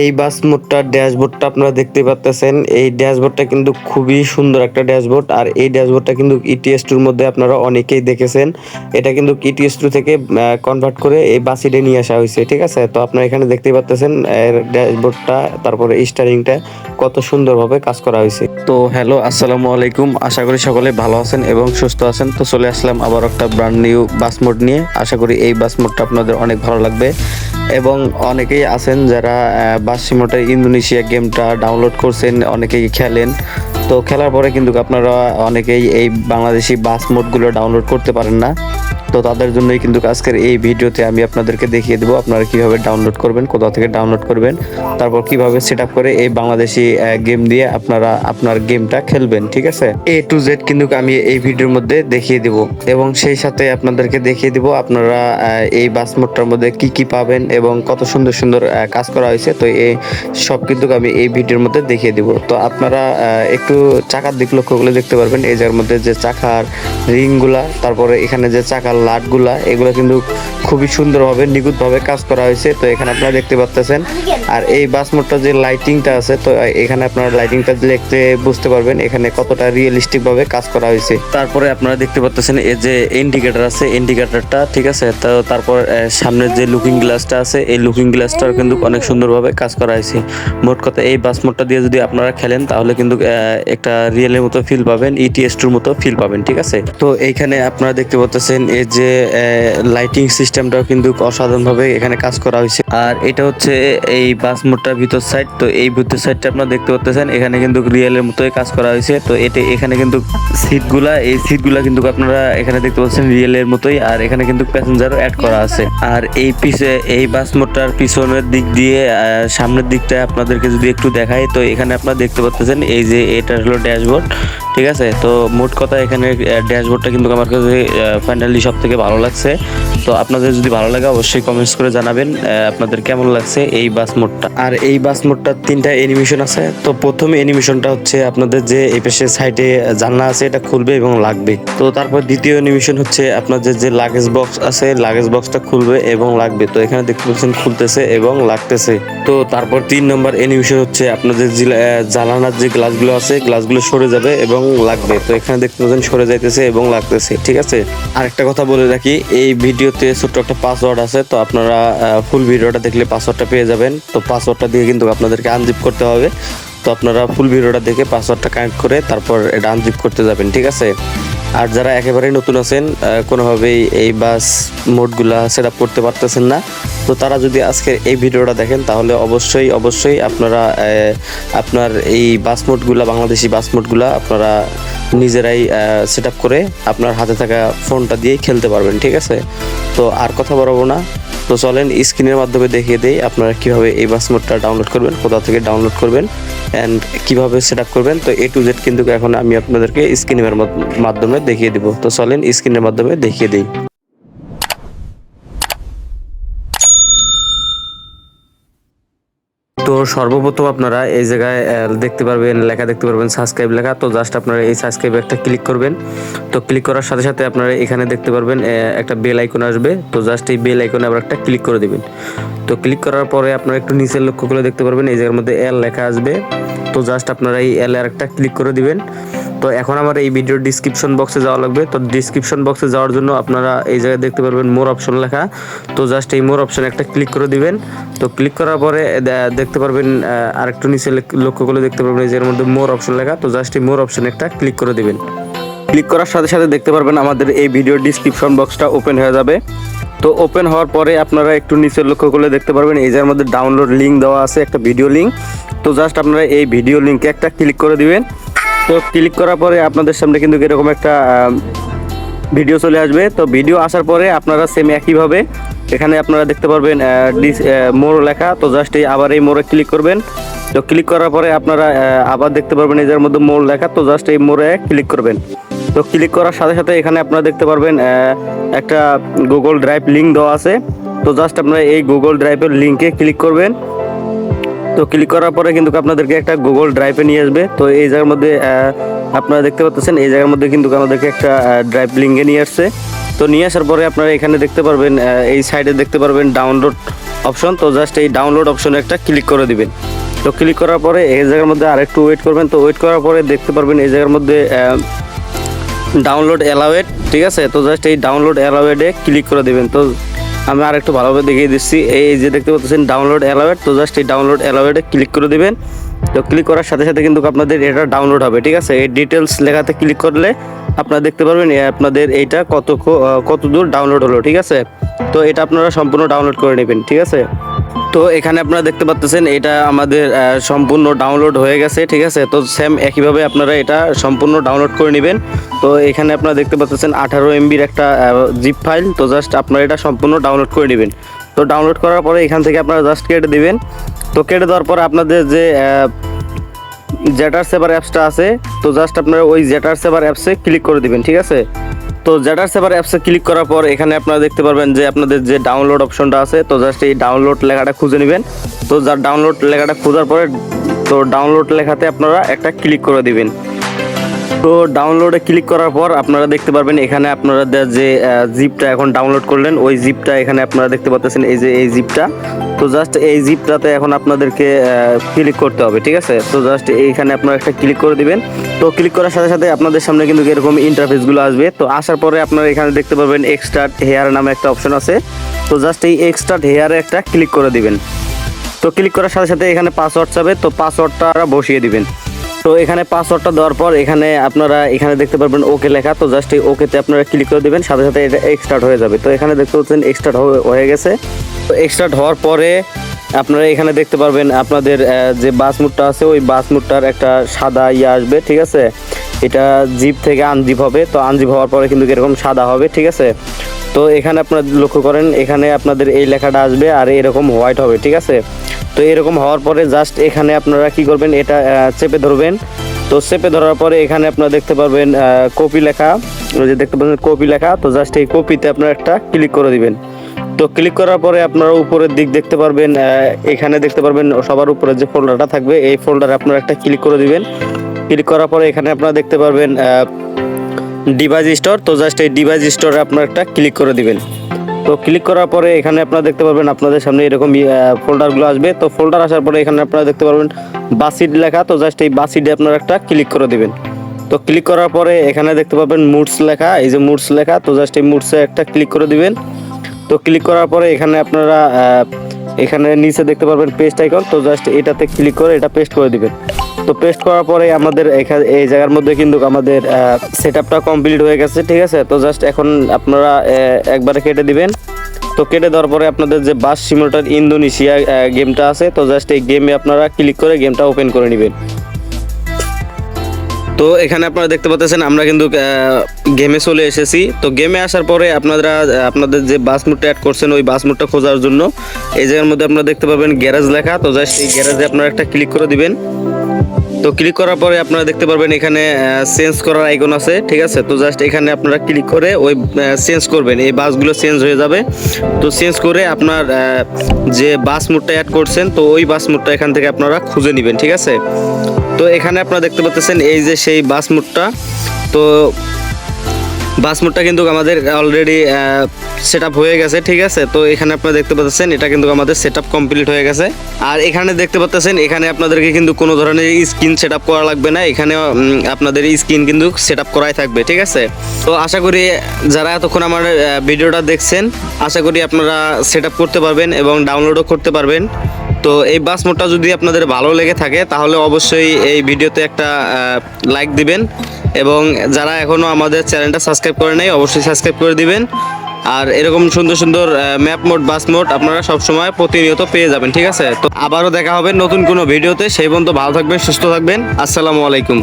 এই বাস মোডটার ড্যাশবোর্ডটা আপনারা দেখতে পাচ্ছেন এই ড্যাশবোর্ডটা কিন্তু খুবই সুন্দর একটা ড্যাশবোর্ড। আর এই ড্যাশবোর্ডটা কিন্তু ইটিএস টুর মধ্যে আপনারা অনেকেই দেখেছেন। এটা কিন্তু ইটিএস টু থেকে কনভার্ট করে এই বাসিডে নিয়ে আসা হয়েছে, ঠিক আছে? তো আপনারা এখানে দেখতে পাচ্ছেন এর ড্যাশবোর্ডটা, তারপরে স্টারিংটা কত সুন্দরভাবে কাজ করা হয়েছে। তো হ্যালো, আসসালামু আলাইকুম। আশা করি সকলে ভালো আছেন এবং সুস্থ আছেন। তো চলে আসলাম আবার একটা ব্র্যান্ড নিউ বাস মোড নিয়ে। আশা করি এই বাস মোডটা আপনাদের অনেক ভালো লাগবে। এবং অনেকেই আছেন যারা বাস সিমোটা ইন্দোনেশিয়া গেমটা ডাউনলোড করছেন, অনেকেই খেলেন। তো খেলার পরে কিন্তু আপনারা অনেকেই এই বাংলাদেশি বাস মোডগুলো ডাউনলোড করতে পারেন না। তো তাদের জন্যই কিন্তু আজকের এই ভিডিওতে আমি আপনাদেরকে দেখিয়ে দেবো আপনারা কীভাবে ডাউনলোড করবেন, কোথা থেকে ডাউনলোড করবেন, তারপর কীভাবে সেট করে এই বাংলাদেশি গেম দিয়ে আপনারা আপনার গেমটা খেলবেন, ঠিক আছে? এ টু জেড কিন্তু আমি এই ভিডিওর মধ্যে দেখিয়ে দেব এবং সেই সাথে আপনাদেরকে দেখিয়ে দেব আপনারা এই বাস মোডটার মধ্যে কি কি পাবেন এবং কত সুন্দর সুন্দর কাজ করা হয়েছে, তো এই সব কিন্তু আমি এই ভিডিওর মধ্যে দেখিয়ে দেব। তো আপনারা একটু চাকার দিক লক্ষ্য করলে দেখতে পারবেন, এই জায়গার মধ্যে যে চাকার রিংগুলা, তারপরে এখানে যে চাকার লাটগুলা এগুলো কিন্তু খুবই সুন্দরভাবে নিখুঁতভাবে কাজ করা হয়েছে। তো এখানে আপনারা দেখতে পাচ্ছেন আর এই বাস মোডটা যে লাইটিংটা আছে তো এখানে আপনারা লাইটিংটা দেখতে বুঝতে পারবেন এখানে কতটা রিয়েলিস্টিকভাবে কাজ করা হয়েছে। তারপরে আপনারা দেখতে পাচ্ছেন এই যে ইন্ডিকেটর আছে ইন্ডিকেটরটা ঠিক আছে? তো তারপর আহ, সামনের যে লুকিং গ্লাসটা আছে এই লুকিং গ্লাসটাও কিন্তু অনেক সুন্দরভাবে কাজ করা হয়েছে। মোট কথা এই বাস মোডটা দিয়ে যদি আপনারা খেলেন তাহলে কিন্তু একটা রিয়েলের মতো ফিল পাবেন ইটিএস টুর মতো ফিল পাবেন ঠিক আছে? তো এইখানে আপনারা দেখতে পাচ্ছেন এই যে লাইটিং সিস্টেমটাও কিন্তু অসাধারণভাবে এখানে কাজ করা হয়েছে। আর এটা হচ্ছে এই বাস মোডটার ভিতর সাইড তো এই ভিতর সাইডটা আপনারা দেখতে পাচ্ছেন এখানে কিন্তু রিয়েলের মতোই কাজ করা হয়েছে। তো এটা এখানে কিন্তু সিটগুলা এই সিটগুলা কিন্তু আপনারা এখানে দেখতে পাচ্ছেন রিয়েলের মতোই, আর এখানে কিন্তু প্যাসেঞ্জারও অ্যাড করা আছে। আর এই পিছে, এই বাস মোডটার পিছনের দিক দিয়ে সামনের দিকটা আপনাদেরকে যদি একটু দেখাই, তো এখানে আপনারা দেখতে পাচ্ছেন এই যে এটা হলো ড্যাশবোর্ড। ঠিক আছে? তো মোট কথা এখানে ড্যাশবোর্ডটা কিন্তু আমার কাছে ফাইনালি সব থেকে ভালো লাগছে। তো আপনাদের যদি ভালো লাগে, অবশ্যই কমেন্টস করে জানাবেন আপনাদের কেমন লাগছে এই বাস মোডটা? আর এই বাস মোডটার তিনটা অ্যানিমেশন আছে। তো প্রথম অ্যানিমেশনটা হচ্ছে আপনাদের যে এই সাইডে জানলা আছে, এটা খুলবে এবং লাগবে। তো তারপর দ্বিতীয় অ্যানিমেশন হচ্ছে আপনাদের যে লাগেজ বক্স আছে লাগেজ বক্সটা খুলবে এবং লাগবে। তো এখানে দেখতে পাচ্ছেন খুলতেছে এবং লাগতেছে। তো তারপর তিন নম্বর অ্যানিমেশন হচ্ছে আপনাদের জানালার যে গ্লাসগুলো আছে গ্লাসগুলো সরে যাবে এবং লাগবে। তো এখানে দেখতে পাচ্ছেন সরে যাইতেছে এবং লাগতেছে, ঠিক আছে? আরেকটা কথা বলে রাখি, এই ভিডিওতে ছোট্ট একটা পাসওয়ার্ড আছে, তো আপনারা ফুল ভিডিওটা দেখলে পাসওয়ার্ডটা পেয়ে যাবেন। তো পাসওয়ার্ডটা দিয়ে কিন্তু আপনাদেরকে আনজিপ করতে হবে। তো আপনারা ফুল ভিডিওটা দেখে পাসওয়ার্ডটা কানেক্ট করে তারপর এটা আনজিপ করতে যাবেন, ঠিক আছে? আর যারা একেবারেই নতুন আছেন কোনোভাবেই এই বাস মোডগুলা সেট আপ করতে পারতেছেন না তো তারা যদি আজকে এই ভিডিওটা দেখেন, তাহলে অবশ্যই অবশ্যই আপনারা আপনার এই বাস মোডগুলা বাংলাদেশি বাস মোডগুলা আপনারা নিজেরাই সেট করে আপনার হাতে থাকা ফোনটা দিয়েই খেলতে পারবেন, ঠিক আছে? তো আর কথা বলব না। তো চলেন, স্ক্রিনের মাধ্যমে দেখিয়ে দেই আপনারা কীভাবে এই বাসমোটটা ডাউনলোড করবেন, কোথা থেকে ডাউনলোড করবেন অ্যান্ড কীভাবে সেট করবেন। তো এ টু জেড কিন্তু এখন আমি আপনাদেরকে স্ক্রিনের মাধ্যমে দেখিয়ে দিব। তো চলেন স্ক্রিনের মাধ্যমে দেখিয়ে দিই। তো সর্বপ্রথম আপনারা এই জায়গায় দেখতে পারবেন, লেখা দেখতে পারবেন সাবস্ক্রাইব লেখা। তো জাস্ট আপনারা এই সাবস্ক্রাইব একটা ক্লিক করবেন। তো ক্লিক করার সাথে সাথে আপনারা এখানে দেখতে পারবেন একটা বেল আইকন আসবে। তো জাস্ট এই বেল আইকনে আবার একটা ক্লিক করে দেবেন। তো ক্লিক করার পরে আপনারা একটু নিচের লক্ষ্য করে দেখতে পারবেন, এই জায়গার মধ্যে এল লেখা আসবে। তো জাস্ট আপনারা এই এল আর একটা ক্লিক করে দিবেন। তো এখন আমার এই ভিডিওর ডিসক্রিপশন বক্সে যাওয়া লাগবে। তো ডিসক্রিপশন বক্সে যাওয়ার জন্য আপনারা এই জায়গায় দেখতে পারবেন মোর অপশন লেখা। তো জাস্ট এই মোর অপশন একটা ক্লিক করে দিবেন। তো ক্লিক করার পরে দেখতে পারবেন আরেকটু নিচে লক্ষ্য করলে দেখতে পারবেন এই জায়গার মধ্যে মোর অপশন লেখা। তো জাস্ট এই মোর অপশন একটা ক্লিক করে দিবেন। ক্লিক করার সাথে সাথে দেখতে পারবেন আমাদের এই ভিডিও ডিসক্রিপশন বক্সটা ওপেন হয়ে যাবে। তো ওপেন হওয়ার পরে আপনারা একটু নিচে লক্ষ্য করলে দেখতে পারবেন এই যার মধ্যে ডাউনলোড লিঙ্ক দেওয়া আছে, একটা ভিডিও লিঙ্ক তো জাস্ট আপনারা এই ভিডিও লিঙ্কে একটা ক্লিক করে দিবেন। তো ক্লিক করার পরে আপনাদের সামনে কিন্তু এরকম একটা ভিডিও চলে আসবে। তো ভিডিও আসার পরে আপনারা সেম একইভাবে এখানে আপনারা দেখতে পারবেন মোর লেখা। তো জাস্ট এই আবার এই মোড়ে ক্লিক করবেন। তো ক্লিক করার পরে আপনারা আবার দেখতে পারবেন এই যার মধ্যে মোড় লেখা। তো জাস্ট এই মোড়ে ক্লিক করবেন। তো ক্লিক করার সাথে সাথে এখানে আপনারা দেখতে পারবেন একটা গুগল ড্রাইভ লিঙ্ক দেওয়া আছে। তো জাস্ট আপনারা এই গুগল ড্রাইভের লিঙ্কে ক্লিক করবেন। তো ক্লিক করার পরে কিন্তু আপনাদেরকে একটা গুগল ড্রাইভে নিয়ে আসবে। তো এই জায়গার মধ্যে আপনারা দেখতে পাচ্ছেন এই জায়গার মধ্যে কিন্তু আমাদেরকে একটা ড্রাইভ লিঙ্কে নিয়ে আসছে। তো নিয়ে আসার পরে আপনারা এখানে দেখতে পারবেন এই সাইডে দেখতে পারবেন ডাউনলোড অপশন তো জাস্ট এই ডাউনলোড অপশনে একটা ক্লিক করে দিবেন। তো ক্লিক করার পরে এই জায়গার মধ্যে আরেকটু ওয়েট করবেন। তো ওয়েট করার পরে দেখতে পারবেন এই জায়গার মধ্যে ডাউনলোড অ্যালাওয়েড ঠিক আছে? তো জাস্ট এই ডাউনলোড অ্যালাওয়েডে ক্লিক করে দেবেন। তো আমি আর একটু ভালোভাবে দেখিয়ে দিচ্ছি। এই যে দেখতে পাচ্ছেন ডাউনলোড অ্যালাওয়েড তো জাস্ট এই ডাউনলোড অ্যালাওয়েডে ক্লিক করে দেবেন। তো ক্লিক করার সাথে সাথে কিন্তু আপনাদের এটা ডাউনলোড হবে, ঠিক আছে? এই ডিটেলস লেখাতে ক্লিক করলে আপনারা দেখতে পারবেন আপনাদের এইটা কত কত দূর ডাউনলোড হলো, ঠিক আছে? তো এটা আপনারা সম্পূর্ণ ডাউনলোড করে নেবেন, ঠিক আছে? তো এখানে আপনারা দেখতে পাচ্ছেন এটা আমাদের সম্পূর্ণ ডাউনলোড হয়ে গেছে, ঠিক আছে? তো সেম একইভাবে আপনারা এটা সম্পূর্ণ ডাউনলোড করে নেবেন। তো এখানে আপনারা দেখতে পাচ্ছেন আঠারো এমবির একটা জিপ ফাইল তো জাস্ট আপনারা এটা সম্পূর্ণ ডাউনলোড করে নেবেন। তো ডাউনলোড করার পরে এখান থেকে আপনারা জাস্ট কেটে দিবেন। তো কেটে দেওয়ার পরে আপনাদের যে জেটার সেভার অ্যাপসটা আছে, তো জাস্ট আপনারা ওই জেটার সেভার অ্যাপসে ক্লিক করে দিবেন, ঠিক আছে? তো জেটার সেভার অ্যাপসে ক্লিক করার পর এখানে আপনারা দেখতে পারবেন যে আপনাদের যে ডাউনলোড অপশনটা আছে, তো জাস্ট এই ডাউনলোড লেখাটা খুঁজে নেবেন। তো যার ডাউনলোড লেখাটা খোঁজার পরে, তো ডাউনলোড লেখাতে আপনারা একটা ক্লিক করে দিবেন। তো ডাউনলোডে ক্লিক করার পর আপনারা দেখতে পারবেন এখানে আপনারা যে জিপটা এখন ডাউনলোড করলেন, ওই জিপটা এখানে আপনারা দেখতে পাচ্ছেন এই যে, এই জিপটা তো জাস্ট এই জিপটাতে এখন আপনাদেরকে ক্লিক করতে হবে, ঠিক আছে? তো জাস্ট এইখানে আপনারা একটা ক্লিক করে দিবেন। তো ক্লিক করার সাথে সাথে আপনাদের সামনে কিন্তু এরকম ইন্টারফেসগুলো আসবে। তো আসার পরে আপনারা এখানে দেখতে পাবেন এক্সট্রাট হেয়ার নামে একটা অপশন আছে। তো জাস্ট এই এক্সট্রা হেয়ারে একটা ক্লিক করে দিবেন। তো ক্লিক করার সাথে সাথে এখানে পাসওয়ার্ড চাবে। তো পাসওয়ার্ডটা বসিয়ে দিবেন। তো এখানে পাসওয়ার্ডটা দেওয়ার পর এখানে আপনারা এখানে দেখতে পারবেন ওকে লেখা। তো জাস্ট এই ওকেতে আপনারা ক্লিক করে দিবেন, সাথে সাথে এটা এক্সটার্ট হয়ে যাবে। তো এখানে দেখতে পাচ্ছেন এক্সটার্ট হয়ে গেছে। তো এক্সটার্ট হওয়ার পরে আপনারা এখানে দেখতে পারবেন আপনাদের যে বাস মুডটা আছে, ওই বাস মুডটার একটা সাদা ইয়ে আসবে, ঠিক আছে? এটা জিপ থেকে আনজিপ হবে। তো আনজিপ হওয়ার পরে কিন্তু এরকম সাদা হবে, ঠিক আছে? তো এখানে আপনারা লক্ষ্য করেন, এখানে আপনাদের এই লেখাটা আসবে আর এরকম হোয়াইট হবে, ঠিক আছে? তো এরকম হওয়ার পরে জাস্ট এখানে আপনারা কি করবেন, এটা চেপে ধরবেন। তো চেপে ধরার পরে এখানে আপনারা দেখতে পারবেন কপি লেখা। যে দেখতে পাচ্ছেন কপি লেখা, তো জাস্ট এই কপিতে আপনারা একটা ক্লিক করে দিবেন। তো ক্লিক করার পরে আপনারা উপরের দিক দেখতে পারবেন এখানে দেখতে পারবেন সবার উপরে যে ফোল্ডারটা থাকবে, এই ফোল্ডারে আপনারা একটা ক্লিক করে দিবেন। ক্লিক করার পরে এখানে আপনারা দেখতে পারবেন ডিভাইস স্টোর তো জাস্ট এই ডিভাইস স্টোরে আপনারা একটা ক্লিক করে দিবেন। তো ক্লিক করার পরে এখানে আপনারা দেখতে পারবেন আপনাদের সামনে এরকম ফোল্ডারগুলো আসবে। তো ফোল্ডার আসার পরে এখানে আপনারা দেখতে পারবেন বাসিড লেখা। তো জাস্ট এই বাসিডে আপনারা একটা ক্লিক করে দেবেন। তো ক্লিক করার পরে এখানে দেখতে পাবেন মুডস লেখা। এই যে মুডস লেখা, তো জাস্ট এই মুডসে একটা ক্লিক করে দিবেন। তো ক্লিক করার পরে এখানে আপনারা এখানে নিচে দেখতে পারবেন পেস্ট আইকন তো জাস্ট এটাতে ক্লিক করে এটা পেস্ট করে দিবেন। তো পেস্ট করার পরে আমাদের এই জায়গার মধ্যে কিন্তু আমাদের সেট আপটা কমপ্লিট হয়ে গেছে, ঠিক আছে? তো জাস্ট এখন আপনারা একবারে কেটে দিবেন। তো কেটে দেওয়ার পরে আপনাদের যে বাস সিমুলেটার ইন্দোনেশিয়া গেমটা আছে, তো জাস্ট এই গেমে আপনারা ক্লিক করে গেমটা ওপেন করে নেবেন। তো এখানে আপনারা দেখতে পাচ্ছেন, আমরা কিন্তু গেমে চলে এসেছি। তো গেমে আসার পরে আপনারা আপনাদের যে বাস মুডটা অ্যাড করছেন, ওই বাস মুডটা খোঁজার জন্য, এই জায়গার মধ্যে আপনারা দেখতে পাবেন গ্যারেজ লেখা। তো জাস্ট এই গ্যারেজে আপনারা একটা ক্লিক করে দিবেন। তো ক্লিক করার পরে আপনারা দেখতে পারবেন এখানে চেঞ্জ করার আইকন আছে, ঠিক আছে? তো জাস্ট এখানে আপনারা ক্লিক করে ওই চেঞ্জ করবেন। এই বাসগুলো চেঞ্জ হয়ে যাবে। তো চেঞ্জ করে আপনার যে বাস মুডটা অ্যাড করছেন, তো ওই বাস মুডটা এখান থেকে আপনারা খুঁজে নেবেন, ঠিক আছে? তো এখানে আপনারা দেখতে পাচ্ছেন এই যে সেই বাস মুডটা তো বাস মোডটা কিন্তু আমাদের অলরেডি সেট হয়ে গেছে, ঠিক আছে? তো এখানে আপনারা দেখতে পাচ্ছেন, এটা কিন্তু আমাদের সেট কমপ্লিট হয়ে গেছে। আর এখানে দেখতে পাচ্ছেন, এখানে আপনাদেরকে কিন্তু কোনো ধরনের স্ক্রিন সেট করা লাগবে না। এখানে আপনাদের স্ক্রিন কিন্তু সেট করাই থাকবে, ঠিক আছে? তো আশা করি যারা এতক্ষণ আমার ভিডিওটা দেখছেন, আশা করি আপনারা সেট করতে পারবেন এবং ডাউনলোডও করতে পারবেন। তো এই বাস মোডটা যদি আপনাদের ভালো লেগে থাকে, তাহলে অবশ্যই এই ভিডিওতে একটা লাইক দিবেন। এবং যারা এখনও আমাদের চ্যানেলটা সাবস্ক্রাইব করে নেই, অবশ্যই সাবস্ক্রাইব করে দিবেন। আর এরকম সুন্দর সুন্দর ম্যাপ মোড, বাস মোড আপনারা সবসময় প্রতিনিয়ত পেয়ে যাবেন, ঠিক আছে? তো আবারও দেখা হবে নতুন কোনো ভিডিওতে। সেই পর্যন্ত ভালো থাকবেন, সুস্থ থাকবেন। আসসালামু আলাইকুম।